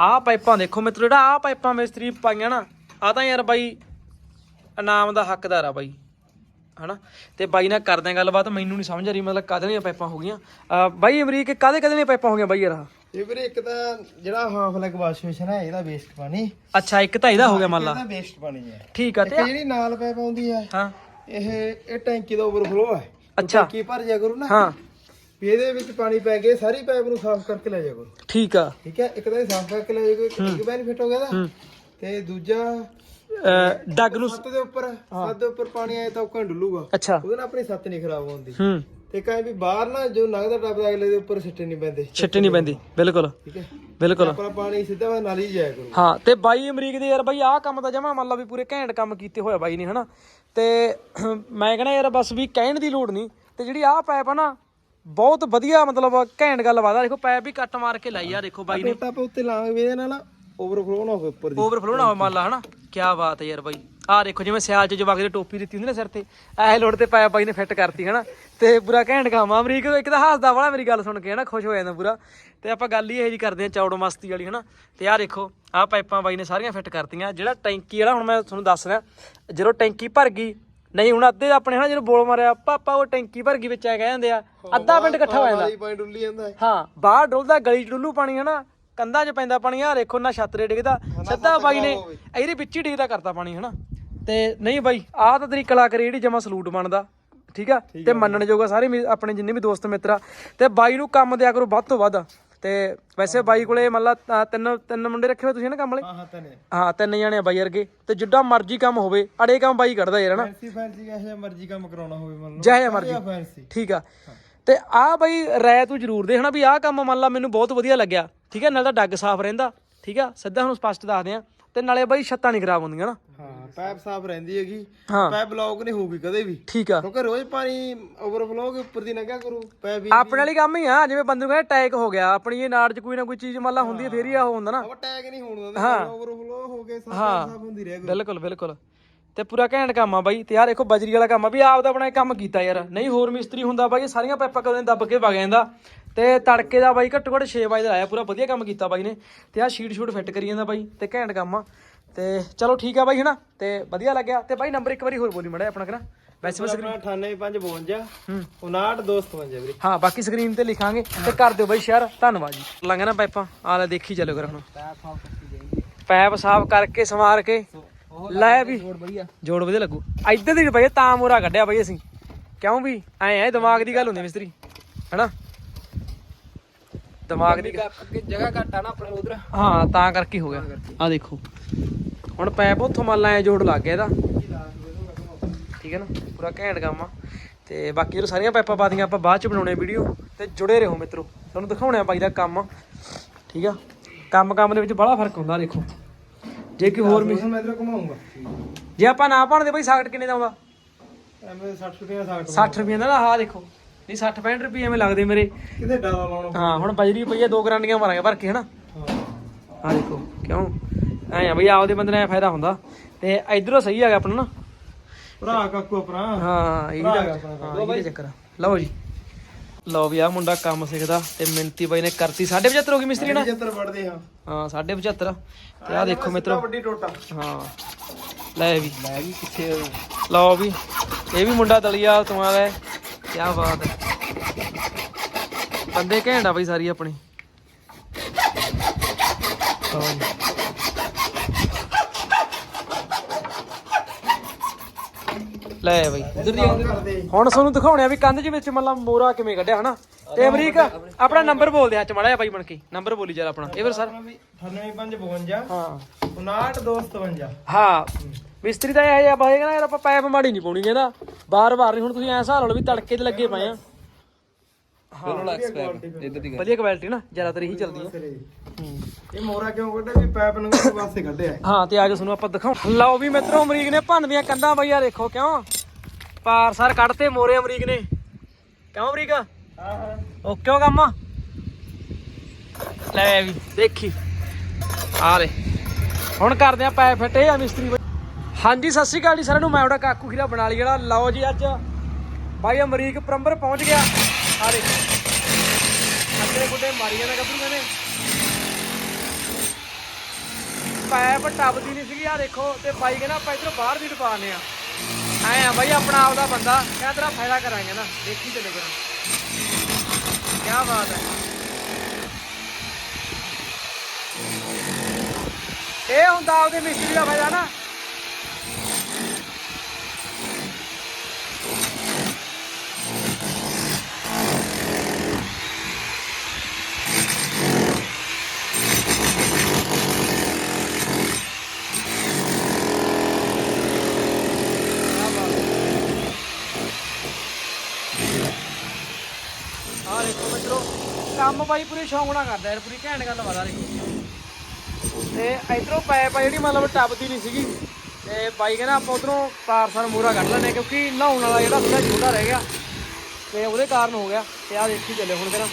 ਆਹ ਪਾਈਪਾਂ ਦੇਖੋ ਮਿੱਤਰੋ ਜਿਹੜਾ ਆਹ ਪਾਈਪਾਂ ਮਿਸਤਰੀ ਪਾਈਆਂ ਨਾ ਆ ਤਾਂ ਯਾਰ ਬਾਈ ਇਨਾਮ ਦਾ ਹੱਕਦਾਰ ਆ ਬਾਈ ਹਨਾ? ਤੇ ਬਾਈ ਨਾਲ ਕਰਦੇ ਆ ਗੱਲਬਾਤ ਮੈਨੂੰ ਨਹੀਂ ਸਮਝ ਆ ਰਹੀ ਮਤਲਬ ਕਦ ਦੀਆਂ ਪਾਈਪਾਂ ਹੋ ਗਈਆਂ। ਬਾਈ ਅਮਰੀਕ ਕਾਦੇ ਕਦੇ ਦੀਆਂ ਪਾਈਪਾਂ ਹੋ ਗਈਆਂ ਬਾਈ ਯਾਰ ਆਹ? ਇਹ ਵੀਰੇ ਇੱਕ ਤਾਂ ਜਿਹੜਾ ਹਾਫ ਲੈਗ ਵਾਸ਼ ਬੇਸ਼ਨ ਹੈ ਇਹਦਾ ਵੇਸਟ ਪਾਣੀ। ਅੱਛਾ ਇੱਕ ਤਾਂ ਇਹਦਾ ਹੋ ਗਿਆ ਮੰਨ ਲਾ ਇਹਦਾ ਵੇਸਟ ਪਾਣੀ ਹੈ। ਠੀਕ ਆ ਇੱਕ ਤੇ ਜਿਹੜੀ ਨਾਲ ਪਾਈਪ ਆਉਂਦੀ ਹੈ ਹਾਂ। ਇਹ ਇਹ ਟੈਂਕੀ ਦਾ ਓਵਰਫਲੋ ਹੈ। ਅੱਛਾ। ਟੈਂਕੀ ਭਰ ਜਾ ਕਰੂ ਨਾ। ਹਾਂ। ਵੀ ਇਹਦੇ ਵਿੱਚ ਪਾਣੀ ਪੈ ਕੇ ਸਾਰੀ ਪਾਈਪ ਨੂੰ ਸਾਫ਼ ਕਰਕੇ ਲੈ ਜਾ ਕਰੋ ਠੀਕ ਆ। ਠੀਕ ਹੈ? ਇੱਕ ਤਾਂ ਇਹ ਸਾਫ਼ ਕਰਕੇ ਲੈ ਜਾ ਕਰੋ ਇੱਕ ਬੈਨੀਫਿਟ ਹੋ ਗਿਆ ਦਾ ਤੇ ਦੂਜਾ ਡੱਗ ਨੂੰ ਸੱਤ ਦੇ ਉੱਪਰ ਸੱਤ ਦੇ ਉੱਪਰ ਪਾਣੀ ਆਏ ਤਾਂ ਉਹ ਡੁੱਲੂਗਾ ਅੱਛਾ। ਉਹਦੇ ਨਾਲ ਆਪਣੀ ਸੱਤ ਨਹੀਂ ਖਰਾਬ ਹੁੰਦੀ। ਹੂੰ। ਤੇ ਕਹੇ ਵੀ ਬਾਹਰ ਨਾ ਜੋ ਨਗਦਾ ਟੱਪਦਾ ਅਗਲੇ ਦੇ ਉੱਪਰ ਸਿੱਟੇ ਨਹੀਂ ਪੈਂਦੇ। ਛਿੱਟੇ ਨਹੀਂ ਪੈਂਦੀ। ਬਿਲਕੁਲ। ਠੀਕ ਹੈ? ਬਿਲਕੁਲ। ਆਪਣਾ ਪਾਣੀ ਸਿੱਧਾ ਵਾ ਨਾਲ ਹੀ ਜਾਇਆ ਕਰੂ। ਹਾਂ ਤੇ ਬਾਈ ਅਮਰੀਕ ਦੇ ਯਾਰ ਬਾਈ ਆਹ ਕੰਮ ਤਾਂ ਜਮਾ ਮੰਨ ਲਾ ਵੀ ਪੂਰੇ ਘੈਂਟ ਕੰਮ ਕੀਤੇ ਹੋਇਆ ਬਾਈ ਨੇ ਹਨਾ? ਤੇ ਮੈਂ ਕਹਿੰਦਾ ਯਾਰ ਬਸ ਵੀ ਕਹਿਣ ਦੀ ਲੋੜ ਨਹੀਂ। ਤੇ ਜਿਹੜੀ ਆਹ ਪਾਈਪ ਆ ਨਾ ਬਹੁਤ ਵਧੀਆ ਮਤਲਬ ਘੈਂਟ ਗੱਲ ਬਾਤ ਆ ਦੇਖੋ ਪਾਈਪ ਵੀ ਕੱਟ ਮਾਰ ਕੇ ਲਾਈ ਆ ਦੇਖੋ ਬਾਈ ਨੇ। ਟੋਟਾ ਆਪਾਂ ਉੱਤੇ ਲਾਵਾਂਗੇ ਇਹਦੇ ਨਾਲ ਓਵਰਫਲੋ ਨਾ ਹੋਵੇ ਉੱਪਰ ਦੀ। ਓਵਰਫਲੋ ਨਾ ਹੋਵੇ ਮੰਨ ਲਾ ਹਨਾ? ਕੀ ਬਾਤ ਹੈ ਯਾਰ ਬਾਈ। ਆਹ ਦੇਖੋ ਜਿਵੇਂ ਸਿਆਲ ਚ ਜਵਾਕ ਦੀ ਟੋਪੀ ਦਿੱਤੀ ਹੁੰਦੀ ਨਾ ਸਿਰ ਤੇ ਐ ਲੋੜ ਤੇ ਪਾਇਆ ਬਾਈ ਨੇ ਫਿੱਟ ਕਰਤੀ ਹਨਾ? ਤੇ ਪੂਰਾ ਘੈਂਟ ਕੰਮ ਆ। ਅਮਰੀਕ ਇੱਕ ਤਾਂ ਹੱਸਦਾ ਵਾਲਾ ਮੇਰੀ ਗੱਲ ਸੁਣ ਕੇ ਹਨਾ? ਖੁਸ਼ ਹੋ ਜਾਂਦਾ ਪੂਰਾ। ਤੇ ਆਪਾਂ ਗੱਲ ਹੀ ਇਹ ਜੀ ਕਰਦੇ ਆ ਚੌੜ ਮਸਤੀ ਵਾਲੀ ਹਨਾ? ਤੇ ਆਹ ਦੇਖੋ ਆਹ ਪਾਈਪਾਂ ਬਾਈ ਨੇ ਸਾਰੀਆਂ ਫਿੱਟ ਕਰਤੀਆਂ। ਜਿਹੜਾ ਟੈਂਕੀ ਵਾਲਾ ਹੁਣ ਮੈਂ ਤੁਹਾਨੂੰ ਦੱਸ ਰਿਹਾ ਜਦੋਂ ਟੈਂਕੀ ਭਰ ਗਈ ਨਹੀਂ ਹੁਣ ਅੱਧੇ ਆਪਣੇ ਹਨਾ ਜਦੋਂ ਬੋਲ ਮਾਰਿਆ ਪਾਪਾ ਉਹ ਟੈਂਕੀ ਭਰ ਗਈ ਵਿੱਚ ਆ ਕਹਿ ਜਾਂਦੇ ਆ ਅੱਧਾ ਪਿੰਡ ਇਕੱਠਾ ਹੋ ਜਾਂਦਾ। ਸਾਰੀ ਪਾਣੀ ਡੁੱਲੀ ਜਾਂਦਾ ਹੈ ਬਾਹਰ ਡੁੱਲਦਾ ਗਲੀ ਚ ਡੁੱਲੂ ਪਾਣੀ ਹਨਾ ਕੰਧਾਂ 'ਚ ਪੈਂਦਾ ਪਾਣੀ ਆ ਦੇਖੋ ਨਾ ਛੱਤ ਰੇ ਡਿੱਗਦਾ ਸਿੱਧਾ ਬਾਈ ਨੇ ਇਹਦੇ ਵਿੱਚ ਹੀ ਡਿੱਗਦਾ ਕਰਤਾ ਪਾਣੀ ਹਨਾ। ਤੇ ਨਹੀਂ ਬਾਈ ਆਹ ਤਾਂ ਤੇਰੀ ਕਲਾਕਾਰੀ ਜਿਹੜੀ ਜਮਾ ਸਲੂਟ ਬਣਦਾ ਠੀਕ ਆ? ਤੇ ਮੰਨਣ ਜੋਗਾ ਸਾਰੇ ਆਪਣੇ ਜਿੰਨੇ ਵੀ ਦੋਸਤ ਮਿੱਤਰਾ ਤੇ ਬਾਈ ਨੂੰ ਕੰਮ ਦਿਆ ਕਰੋ ਵੱਧ ਤੋਂ ਵੱਧ। ਤੇ ਵੈਸੇ ਬਾਈ ਕੋਲੇ ਮੰਨ ਲਾ ਅ, ਤਿੰਨ ਤਿੰਨ ਮੁੰਡੇ ਰੱਖੇ ਹੋਏ ਤੁਸੀਂ ਨਾ ਕੰਮ ਵਾਲੇ? ਹਾਂ ਹਾਂ ਤਾਂ ਨੇ ਹਾਂ ਤਿੰਨ ਜਣੇ ਆ ਬਾਈ ਵਰਗੇ। ਤੇ ਜਿੱਡਾ ਮਰਜ਼ੀ ਕੰਮ ਹੋਵੇ ਅੜੇ ਕੰਮ ਬਾਈ ਕੱਢਦਾ ਯਾਰ ਹਨਾ? ਫੈਂਸੀ ਫੈਂਸੀ ਇਹ ਜਿਹਾ ਮਰਜ਼ੀ ਕੰਮ ਕਰਾਉਣਾ ਹੋਵੇ ਮੰਨ ਲਓ ਜਿਹੋ ਜਿਹਾ ਮਰਜ਼ੀ। ਫੈਂਸੀ। ਠੀਕ ਆ। ਤੇ ਆ ਬਈ ਰਾਇ ਤੂੰ ਜ਼ਰੂਰ ਦੇ ਹਨਾ ਵੀ ਆਹ ਕੰਮ ਮੰਨ ਲਾ ਮੈਨੂੰ ਬਹੁਤ ਵਧੀਆ ਲੱਗਿਆ। ਠੀਕ ਆ ਨਾਲ ਤਾਂ ਡੱਗ ਸਾਫ਼ ਰਹਿੰਦਾ। ਠੀਕ ਆ ਸਿੱਧਾ ਹੁਣ ਸਪਸ਼ਟ ਦੱਸਦੇ ਆ। ਤੇ ਨਾਲੇ ਬਾਈ ਛੱਤਾਂ ਨਹੀਂ ਖਰਾਬ ਹੁੰਦੀਆਂ ਨਾ। ਹਾਂ ਪਾਈਪ ਸਾਫ਼ ਰਹਿੰਦੀ ਹੈਗੀ। ਹਾਂ। ਬਲੌਕ ਨਹੀਂ ਹੋਊਗੀ ਕਦੇ ਵੀ। ਠੀਕ ਆ। ਕਿਉਂਕਿ ਰੋਜ਼ ਪਾਣੀ ਓਵਰਫਲੋ ਕੇ ਉੱਪਰ ਦੀ ਲੰਘਿਆ ਕਰੂ ਪਾਈਪ ਵੀ ਆਪਣੇ ਵਾਲੀ ਕੰਮ ਹੀ ਆ ਜਿਵੇਂ ਬੰਦੇ ਨੂੰ ਕਹਿੰਦਾ ਅਟੈਕ ਹੋ ਗਿਆ ਆਪਣੀ ਇਹ ਨਾੜ 'ਚ ਕੋਈ ਨਾ ਕੋਈ ਚੀਜ਼ ਮੰਨ ਲਾ ਹੁੰਦੀ ਹੈ ਫੇਰ ਹੀ ਆ ਹੁੰਦਾ ਨਾ। ਉਹ ਟੈਗ ਨਹੀਂ ਹੋਣ ਦਿੰਦਾ ਓਵਰਫਲੋ ਹੋ ਕੇ ਸਾਫ਼ ਸਾਫ਼ ਹੁੰਦੀ ਰਹਿ ਕਰੂ ਬਿਲਕੁਲ ਬਿਲਕੁਲ। ਤੇ ਪੂਰਾ ਘੈਂਟ ਕੰਮ ਆ ਬਾਈ ਤੇ ਯਾਰ ਦੇਖੋ ਬਜਰੀ ਵਾਲਾ ਕੰਮ ਆ ਵੀ ਆਪ ਦਾ ਆਪਣਾ ਕੰਮ ਕੀਤਾ ਯਾਰ। ਨਹੀਂ ਹੋਰ ਮਿਸਤਰੀ ਹੁੰਦਾ ਬਾਈ ਸਾਰੀਆਂ ਪਾਈਪਾਂ ਕਦੇ ਦੱਬ ਕੇ ਵਗ ਜਾਂਦਾ। ਤੇ ਤੜਕੇ ਦਾ ਬਾਈ ਘੱਟੋ ਘੱਟ 6 ਵਜੇ ਦਾ ਆਇਆ ਪੂਰਾ ਵਧੀਆ ਕੰਮ ਕੀਤਾ ਬਾਈ ਨੇ। ਤੇ ਆ ਸ਼ੀਟ ਸ਼ੂਟ ਫਿੱਟ ਕਰੀ ਜਾਂਦਾ ਬਾਈ ਤੇ ਘੈਂਟ ਕੰਮ ਆ। ਤੇ ਚਲੋ ਠੀਕ ਆ ਬਾਈ ਹਨਾ? ਤੇ ਵਧੀਆ ਲੱਗਿਆ। ਤੇ ਬਾਈ ਨੰਬਰ ਇੱਕ ਵਾਰੀ ਹੋਰ ਬੋਲੀ ਮੜਾ ਆਪਣਾ ਕਰਾ ਵੈਸੇ ਬਸ ਆਪਣਾ 98552 ਹੂੰ। 59 ਵੀਰੇ। ਹਾਂ ਬਾਕੀ ਸਕਰੀਨ ਤੇ ਲਿਖਾਂਗੇ ਤੇ ਕਰ ਦਿਓ ਬਾਈ ਸ਼ੇਅਰ ਧੰਨਵਾਦ ਜੀ। ਲੰਘ ਨਾ ਪਾਈਪਾਂ। ਆ ਲੈ ਦੇਖੀ ਚੱਲਿਓ ਕਰ ਹੁਣ। ਪੈਪ ਸਾਫ਼ ਕਰਕੇ ਸਮਾਰ ਕੇ। ਲੈ ਵੀ। ਵਧੀਆ ਜੋੜ ਵਧੀਆ ਲੱਗੂ। ਇੱਧਰ ਦੀ ਬਈ ਤਾਂ ਮੋਰਾ ਕੱਢਿਆ ਬਈ ਅਸੀਂ। ਕਿਉਂ ਵੀ? ਐ ਐ ਦਿਮਾਗ ਦੀ ਗੱਲ ਹੁੰਦੀ ਮਿਸਤਰੀ। ਹੈਨਾ? ਦਿਮਾਗ ਦੀ ਜਗ੍ਹਾ ਘੱਟ ਆ ਨਾ ਆਪਣੇ ਉਧਰ। ਹਾਂ ਤਾਂ ਕਰਕੇ ਹੋ ਗਿਆ। ਆ ਦੇਖੋ। ਹੁਣ ਪੈਪ ਉੱਥੋਂ ਮੰਨ ਲਾ ਐ ਜੋੜ ਲੱਗ ਗਿਆ ਇਹਦਾ। ਠੀਕ ਹੈ ਨਾ? ਪੂਰਾ ਘੈਂਟ ਕੰਮ ਆ। ਤੇ ਬਾਕੀ ਉਹ ਸਾਰੀਆਂ ਪਾਈਪਾਂ ਪਾਦੀਆਂ ਆਪਾਂ ਬਾਅਦ ਚ ਬਣਾਉਣੇ ਵੀਡੀਓ ਤੇ ਜੁੜੇ ਰਹੋ ਮਿੱਤਰੋ। ਤੁਹਾਨੂੰ ਦਿਖਾਉਣਾ ਬਾਈ ਦਾ ਕੰਮ। ਠੀਕ ਆ? ਕੰਮ ਕੰਮ ਦੇ ਵਿੱਚ ਬੜਾ ਫ਼ਰਕ ਹੁੰਦਾ ਦੇਖੋ। ਜੇ ਕਿ ਹੋਰ ਮੈਂ ਇਧਰ ਘੁਮਾਉਂਗਾ। ਜੇ ਆਪਾਂ ਨਾ ਪਾਣਦੇ ਬਾਈ ਸਾਕਟ ਕਿੰਨੇ ਦਾ ਆਉਂਦਾ? ਐਵੇਂ 60 ਰੁਪਏ ਦਾ 60 60 ਰੁਪਏ ਦਾ ਨਾ ਆਹ ਦੇਖੋ। ਨਹੀਂ 60 65 ਰੁਪਏ ਐਵੇਂ ਲੱਗਦੇ ਮੇਰੇ। ਕਿਤੇ ਡਾਲਾ ਲਾਉਣਾ ਹਾਂ ਹੁਣ ਬਜਰੀ ਪਈ ਆ ਦੋ ਗਰਾਂਡੀਆਂ ਮਾਰਾਂਗੇ ਭਰ ਕੇ ਹਨਾ? ਹਾਂ। ਆ ਦੇਖੋ ਕਿਉਂ? ਐ ਆ ਬਈ ਆਪਦੇ ਬੰਦੇ ਨਾਲ ਐਂ ਫਾਇਦਾ ਹੁੰਦਾ। ਤੇ ਇਧਰੋਂ ਸਹੀ ਆ ਗਿਆ ਆਪਣਾ ਨਾ। ਭਰਾ ਕਾਕੂ ਆਪਣਾ। ਹਾਂ ਇਹ ਭਰਾ ਹੈਗਾ ਆਪਣਾ ਚੱਕਰ ਆ। ਲਓ ਜੀ। ਲਓ ਵੀ ਆ ਮੁੰਡਾ ਕੰਮ ਸਿੱਖਦਾ ਤੇ ਮਿੰਤੀ ਬਾਈ ਨੇ ਕਰਤੀ। 75 ਹੋ ਗਈ ਮਿਸਤਰੀ ਨਾ 75 ਪੜਦੇ ਹਾਂ ਹਾਂ 75 ਤੇ ਆ ਦੇਖੋ ਮਿੱਤਰੋ। ਵੱਡੀ ਟੋਟਾ। ਹਾਂ। ਲੈ ਵੀ। ਮੈਂ ਵੀ ਪਿੱਛੇ ਲਓ ਵੀ। ਇਹ ਵੀ ਮੁੰਡਾ ਦਲੀਆ ਤੋਂ ਆ ਗਿਆ। ਕੀ ਬਾਤ ਹੈ ਬੰਦੇ ਘੈਂਟ ਆ ਬਈ ਸਾਰੀ ਆਪਣੀ। ਲਓ ਜੀ। ਲੈ ਬਈ। ਹੁਣ ਤੁਹਾਨੂੰ ਦਿਖਾਉਣੇ ਆ ਵੀ ਕੰਧ ਦੇ ਵਿੱਚ ਮਤਲਬ ਮੋਰਾ ਕਿਵੇਂ ਕੱਢਿਆ ਹਨਾ? ਤੇ ਅਮਰੀਕ ਆਪਣਾ ਨੰਬਰ ਬੋਲ ਦੇ ਅੱਜ ਮੜਾ ਜਾ ਬਾਈ ਬਣ ਕੇ। ਨੰਬਰ ਬੋਲੀ ਜਰਾ ਆਪਣਾ। ਇਹ ਫਿਰ ਸਰ। 98552 ਹਾਂ। 59 ਹਾਂ। ਮਿਸਤਰੀ ਦਾ ਇਹ ਜਿਹਾ ਬਾਈ ਕਹਿੰਦਾ ਯਾਰ ਆਪਾਂ ਪੈਪ ਮਾੜੀ ਨਹੀਂ ਪਾਉਣੀ ਕਹਿੰਦਾ। ਬਾਰ-ਬਾਰ ਨਹੀਂ ਹੁਣ ਤੁਸੀਂ ਐਂ ਹਿਸਾਬ ਲਾ ਲਓ ਵੀ ਤੜਕੇ ਤੇ ਲੱਗੇ ਪਏ ਆ। ਇੱਧਰ ਦੀ ਵਧੀਆ ਕੁਆਲਿਟੀ ਨਾ ਜ਼ਿਆਦਾਤਰ ਇਹੀ ਚੱਲਦੀ ਹੈ। ਹੂੰ। ਇਹ ਮੋਰਾ ਕਿਉਂ ਕੱਢਿਆ ਵੀ ਪਾਈਪ ਨੂੰ ਕਿਸੇ ਪਾਸੇ ਕੱਢਿਆ ਹੈ। ਤੇ ਆ ਕੇ ਤੁਹਾਨੂੰ ਆਪਾਂ ਦਿਖਾਉਂ ਲਓ ਵੀ ਮਿੱਤਰੋ ਅਮਰੀਕ ਨੇ ਭੰਨਦੀਆਂ ਕੰਧਾਂ ਬਈ ਆ ਦੇਖੋ ਕਿਉਂ? ਪਾਰ ਸਰ ਕੱਢਤੇ ਮੋਰੇ ਅਮਰੀਕ ਨੇ। ਕਿਉਂ ਅਮਰੀਕ? ਹਾਂ ਹਾਂ ਉਹ ਕਿਉਂ ਕੰਮ? ਲੈ ਵੀ ਦੇਖੀ। ਆ ਲੈ ਹੁਣ ਕਰਦੇ ਆ ਪੈ ਫਟੇ ਆ ਮਿਸਤਰੀ ਬਾਈ। ਹਾਂਜੀ ਸਤਿ ਸ਼੍ਰੀ ਅਕਾਲ ਜੀ ਸਾਰਿਆਂ ਨੂੰ। ਮੈਂ ਉਹਦਾ ਕਾਕੂ ਖੀਰਾ ਬਣਾ ਲਈ ਜਿਹੜਾ ਲਓ ਜੀ ਅੱਜ ਬਾਈ ਅਮਰੀਕ ਪ੍ਰੰਬਰ ਪਹੁੰਚ ਗਿਆ। ਆ ਦੇਖੋ ਅੱਗੇ ਗੁੱਡੇ ਮਾਰੀ ਜਾਂਦਾ ਗੱਭਰੂ ਕਹਿੰਦੇ ਪਾਇਪ ਟੱਬਦੀ ਨਹੀਂ ਸੀਗੀ ਆ ਦੇਖੋ, ਤੇ ਬਾਈ ਕਹਿੰਦਾ ਆਪਾਂ ਇਧਰੋਂ ਬਾਹਰ ਦੀ ਟਪਾਣੇ ਆ। ਐ ਆ ਬਾਈ, ਆਪਣਾ ਆਪ ਦਾ ਬੰਦਾ ਕਹਿੰਦਾ ਤੇਰਾ ਫਾਇਦਾ ਕਰਾਂਗੇ ਨਾ, ਦੇਖੀ ਚੱਲੇ ਕਰਾਂ। ਕੀ ਬਾਤ ਹੈ। ਇਹ ਹੁੰਦਾ ਆਪਦੇ ਮਿਸਤਰੀ ਦਾ ਫਾਇਦਾ ਨਾ ਆ ਦੇਖੋ ਮਿੱਤਰੋ ਕੰਮ ਬਾਈ ਪੂਰੀ ਸ਼ੌਂਕ ਨਾਲ ਕਰਦਾ ਯਾਰ, ਪੂਰੀ ਘੈਂਟ ਗੱਲ ਵਾਦਾ ਦੇਖੋ ਤੇ ਇਧਰੋਂ ਪਾਇਪ ਆ ਜਿਹੜੀ ਮਤਲਬ ਟੱਬਦੀ ਨਹੀਂ ਸੀਗੀ। ਤੇ ਬਾਈ ਕਹਿੰਦਾ ਆਪਾਂ ਉਧਰੋਂ ਪਾਰਸਲ ਮੂਰਾ ਕੱਢ ਲੈਣੇ ਕਿਉਂਕਿ ਨਹਾਉਣ ਵਾਲਾ ਜਿਹੜਾ ਥੋੜਾ ਛੋਟਾ ਰਹਿ ਗਿਆ। ਤੇ ਉਹਦੇ ਕਾਰਨ ਹੋ ਗਿਆ। ਤੇ ਆ ਦੇਖੀ ਚੱਲੇ ਹੁਣ ਕਿਹੜਾ